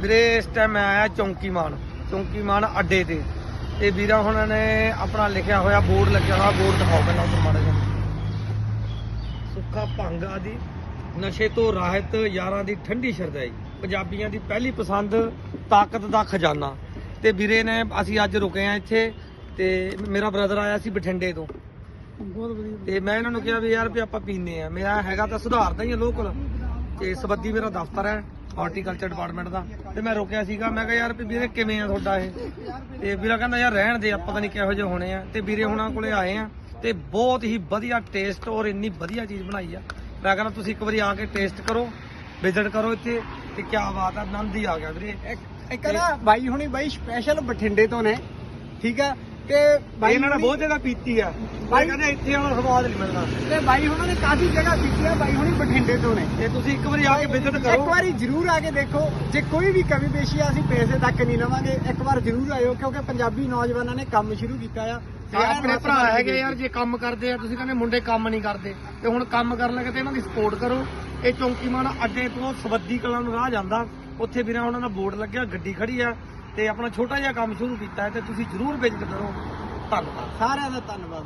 ਵੀਰੇ ਇਸ ਟਾਈਮ ਮੈਂ ਆਇਆ ਚੌਂਕੀਮਾਨ ਚੌਂਕੀਮਾਨ ਅੱਡੇ ਤੇ। ਤੇ ਵੀਰਾਂ ਹੁਣਾਂ ਨੇ ਆਪਣਾ ਲਿਖਿਆ ਹੋਇਆ ਬੋਰਡ ਲੱਗਿਆ ਹੋਇਆ ਬੋਰਡ ਦਿਖਾਓ ਪਹਿਲਾਂ ਉੱਪਰ ਮਾੜਾ ਜਿਹਾ। ਸੁੱਖਾ ਭੰਗ ਆਦਿ ਨਸ਼ੇ ਤੋਂ ਰਾਹਤ ਯਾਰਾਂ ਦੀ ਠੰਡੀ ਸ਼ਰਦਾਈ ਪੰਜਾਬੀਆਂ ਦੀ ਪਹਿਲੀ ਪਸੰਦ ਤਾਕਤ ਦਾ ਖਜ਼ਾਨਾ। ਤੇ ਵੀਰੇ ਨੇ ਅਸੀਂ ਅੱਜ ਰੁਕੇ ਆ ਇੱਥੇ ਤੇ ਮੇਰਾ ਬ੍ਰਦਰ ਆਇਆ ਸੀ ਬਠਿੰਡੇ ਤੋਂ। ਬਹੁਤ ਵਧੀਆ। ਤੇ ਮੈਂ ਇਹਨਾਂ ਨੂੰ ਕਿਹਾ ਵੀ ਯਾਰ ਵੀ ਆਪਾਂ ਪੀਨੇ ਆ। ਮੇਰਾ ਹੈਗਾ ਤਾਂ ਸੁਧਾਰ ਦਾ ਹੀ ਆ ਲੋਕਲ ਤੇ ਸਬੱਦੀ ਮੇਰਾ ਦਫ਼ਤਰ ਹੈ। ਹਾਰਟੀਕਲਚਰ ਡਿਪਾਰਟਮੈਂਟ ਦਾ। ਤੇ ਮੈਂ ਰੋਕਿਆ ਸੀਗਾ। ਮੈਂ ਕਿਹਾ, ਯਾਰ ਵੀ ਵੀਰੇ, ਕਿਵੇਂ ਆ ਤੁਹਾਡਾ ਇਹ? ਤੇ ਵੀਰਾ ਕਹਿੰਦਾ, ਯਾਰ, ਰਹਿਣ ਦੇ। ਆਪਾਂ ਤਾਂ ਨਹੀਂ ਕਿਹੋ ਜਿਹੇ ਹੋਣੇ ਆ। ਤੇ ਵੀਰੇ ਹੁਣਾਂ ਕੋਲੇ ਆਏ ਆ ਤੇ ਬਹੁਤ ਹੀ ਵਧੀਆ ਟੇਸਟ ਔਰ ਇੰਨੀ ਵਧੀਆ ਚੀਜ਼ ਬਣਾਈ ਆ। ਮੈਂ ਕਹਿੰਦਾ, ਤੁਸੀਂ ਇੱਕ ਵਾਰੀ ਆ ਕੇ ਟੇਸਟ ਕਰੋ ਵਿਜ਼ਿਟ ਕਰੋ ਇੱਥੇ ਤੇ ਕੀ ਬਾਤ ਆ, ਆਨੰਦ ਹੀ ਆ ਗਿਆ ਵੀਰੇ। ਇੱਕ- ਇੱਕ ਨਾ ਬਾਈ ਹੁਣੀ ਬਾਈ ਸਪੈਸ਼ਲ ਬਠਿੰਡੇ ਤੋਂ ਨੇ, ਠੀਕ ਆ? ਤੇ ਬਾਈ ਇਹਨਾਂ ਨੇ ਹੁਣੀ- ਬਹੁਤ ਜਗ੍ਹਾ ਪੀਤੀ ਆ। ਬਾਈ- ਬਾਈ ਕਹਿੰਦੇ ਇੱਥੇ ਵਾਲਾ ਸਵਾਦ ਨਹੀਂ ਮਿਲਦਾ। ਤੇ ਬਾਈ ਹੁਣਾਂ ਨੇ ਕਾਫੀ ਜਗ੍ਹਾ ਕੀਤੀ ਆ ਬਾਈ ਹੁਣੀ ਬਠਿੰਡੇ ਤੋਂ ਨੇ। ਤੇ ਤੁਸੀਂ ਇੱਕ ਵਾਰੀ ਆ ਕੇ ਵਿਜ਼ਿਟ ਇੱਕ ਕਰੋ। ਵਾਰੀ ਜਰੂਰ ਆ ਕੇ ਦੇਖੋ ਜੇ ਕੋਈ ਵੀ ਕਮੀ ਪੇਸ਼ੀ ਆ ਅਸੀਂ ਪੈਸੇ ਤੱਕ ਨਹੀਂ ਲਵਾਂਗੇ। ਇੱਕ ਵਾਰ ਜਰੂਰ ਆਇਓ ਕਿਉਂਕਿ ਪੰਜਾਬੀ ਨੌਜਵਾਨਾਂ ਨੇ ਕੰਮ ਸ਼ੁਰੂ ਕੀਤਾ ਆ। ਤੇ ਆਪਣੇ ਭਰਾ ਹੈਗੇ ਯਾਰ ਜੇ ਕੰਮ ਕਰਦੇ ਆ ਤੁਸੀਂ ਕਹਿੰਦੇ ਮੁੰਡੇ ਕੰਮ ਨਹੀਂ ਕਰਦੇ। ਤੇ ਹੁਣ ਕੰਮ ਕਰਨ ਲੱਗੇ ਤੇ ਇਹਨਾਂ ਦੀ ਸਪੋਰਟ ਕਰੋ। ਇਹ ਚੌਂਕੀਮਾਨ ਅੱਡੇ ਤੋਂ ਸਵੱਦੀ ਕਲਾਂ ਨੂੰ ਰਾਹ ਜਾਂਦਾ। ਉੱਥੇ ਵੀਰਾਂ ਉਹਨਾਂ ਦਾ ਬੋਰਡ ਲੱਗਿਆ ਗੱਡੀ ਖੜੀ ਆ। ਤੇ ਆਪਣਾ ਛੋਟਾ ਜਿਹਾ ਕੰਮ ਸ਼ੁਰੂ ਕੀਤਾ ਹੈ ਤੇ ਤੁਸੀਂ ਜਰੂਰ ਵਿਜ਼ਿਟ ਕਰੋ। ਧੰਨਵਾਦ। ਸਾਰਿਆਂ ਦਾ ਧੰਨਵਾਦ।